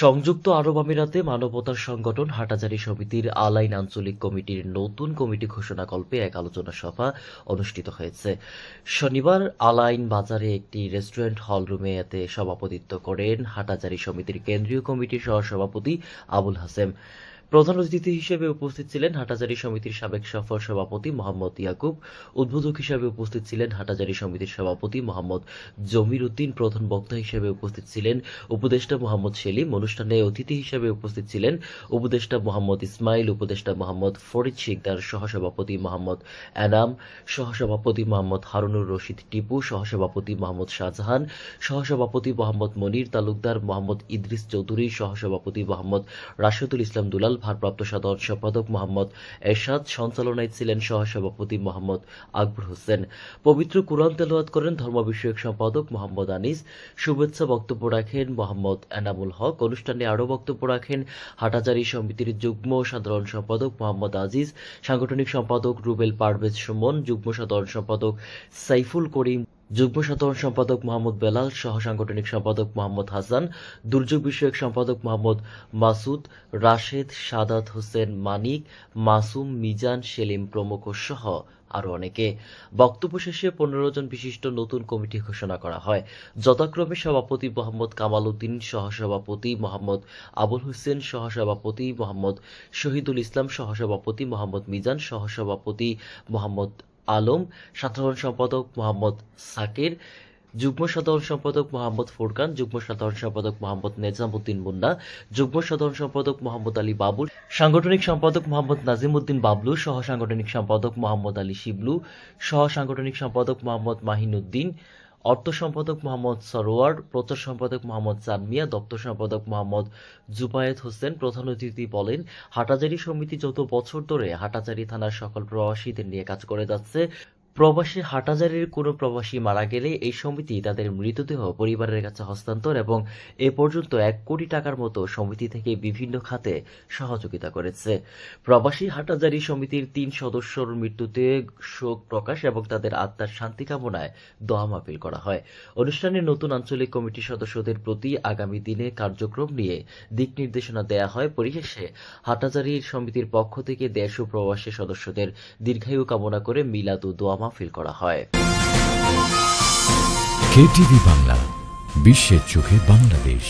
সংযুক্ত আরব আমিরাতে মানবতার সংগঠন হাটাজারি সমিতির আলাইন আঞ্চলিক কমিটির নতুন কমিটি ঘোষণা ঘোষণাকল্পে এক আলোচনা সভা অনুষ্ঠিত হয়েছে। শনিবার আলাইন বাজারে একটি রেস্টুরেন্ট হলরুমে এতে সভাপতিত্ব করেন হাটাজারি সমিতির কেন্দ্রীয় কমিটির সহসভাপতি আবুল হাসেম। প্রধান অতিথি হিসেবে উপস্থিত ছিলেন হাটাজারি সমিতির সাবেক সফর সভাপতি মোহাম্মদ ইয়াকুব, উদ্বোধক হিসেবে উপস্থিত ছিলেন হাটাজারি সমিতির সভাপতি মোহাম্মদ জমির উদ্দিন, প্রধান বক্তা হিসেবে উপস্থিত ছিলেন উপদেষ্টা মোহাম্মদ সেলিম, অনুষ্ঠানে অতিথি হিসেবে উপস্থিত ছিলেন উপদেষ্টা মোহাম্মদ ইসমাইল, উপদেষ্টা মোহাম্মদ ফরিদ শিকদার, সহসভাপতি মোহাম্মদ এনাম সহসভাপতি মোহাম্মদ হারুনুর রশিদ টিপু, সহসভাপতি মোহাম্মদ শাহজাহান, সহসভাপতি মোহাম্মদ মনির তালুকদার, মোহাম্মদ ইদ্রিস চৌধুরী, সহসভাপতি মোহাম্মদ রাশেদুল ইসলাম দুলাল ভারপ্রাপ্ত সাধারণ সম্পাদক মোহাম্মদ এরশাদ, সঞ্চালনায় ছিলেন সহসভাপতি মোহাম্মদ আকবর হোসেন। পবিত্র কুরআন তেলাওয়াত করেন ধর্ম বিষয়ক সম্পাদক মোহাম্মদ আনিস। শুভেচ্ছা বক্তব্য রাখেন মোহাম্মদ এনামুল হক। অনুষ্ঠানে আরও বক্তব্য রাখেন হাটাজারি সমিতির যুগ্ম সাধারণ সম্পাদক মোহাম্মদ আজিজ, সাংগঠনিক সম্পাদক রুবেল পারভেজ সুমন, যুগ্ম সাধারণ সম্পাদক সাইফুল করিম যুগ্ম সাধারণ সম্পাদক মোহাম্মদ বেলাল সহ সাংগঠনিক সম্পাদক মোহাম্মদ হাসান, দুর্যোগ বিষয়ক সম্পাদক মোহাম্মদ মাসুদ, রাশেদ, সাদাত হোসেন মানিক, মাসুম, মিজান, সেলিম প্রমুখ সহ আরও অনেকে। বক্তব্য শেষে পনেরো জন বিশিষ্ট নতুন কমিটি ঘোষণা করা হয়। যথাক্রমে সভাপতি মোহাম্মদ কামাল উদ্দিন সহসভাপতি মোহাম্মদ আবুল হোসেন, সহসভাপতি মোহাম্মদ শহীদুল ইসলাম, সহসভাপতি মোহাম্মদ মিজান, সহসভাপতি মোহাম্মদ আলম, সাধারণ সম্পাদক মোহাম্মদ সাকির, যুগ্ম সাধারণ সম্পাদক মোহাম্মদ ফুরকান, যুগ্ম সাধারণ সম্পাদক মোহাম্মদ নেজামুদ্দিন মুন্না, যুগ্ম সাধারণ সম্পাদক মোহাম্মদ আলী বাবুল, সাংগঠনিক সম্পাদক মোহাম্মদ নাজিমুদ্দিন বাবলু, সহ সাংগঠনিক সম্পাদক মোহাম্মদ আলী শিবলু, সহ সাংগঠনিক সম্পাদক মোহাম্মদ মাহিনুদ্দিন অর্থ সম্পাদক মোহাম্মদ সরোয়ার, প্রচার সম্পাদক মোহাম্মদ সানমিয়া, দপ্তর সম্পাদক মোহাম্মদ জুবায়েদ হোসেন, প্রধান অতিথি বলেন, হাটাজারি সমিতি যত বছর ধরে হাটাজারি থানার সকল প্রবাসীদের নিয়ে কাজ করে যাচ্ছে। প্রবাসী হাটাজারির কোনো প্রবাসী মারা গেলে এই সমিতি তাদের মৃতদেহ পরিবারের কাছে হস্তান্তর এবং এ পর্যন্ত এক কোটি টাকার মতো সমিতি থেকে বিভিন্ন খাতে সহযোগিতা করেছে। প্রবাসী হাটাজারি সমিতির তিন সদস্যর মৃত্যুতে শোক প্রকাশ এবং তাদের আত্মার শান্তি কামনায় দোয়া মাহফিল করা হয়। অনুষ্ঠানে নতুন আঞ্চলিক কমিটির সদস্যদের প্রতি আগামী দিনে কার্যক্রম নিয়ে দিক নির্দেশনা দেয়া হয়। পরিশেষে হাটাজারি সমিতির পক্ষ থেকে দেশ ও প্রবাসী সদস্যদের দীর্ঘায়ু কামনা করে মিলাদ ও দোয়া মাহফিল করা হয়। কেটিভি বাংলা বিশ্বের চোখে বাংলাদেশ।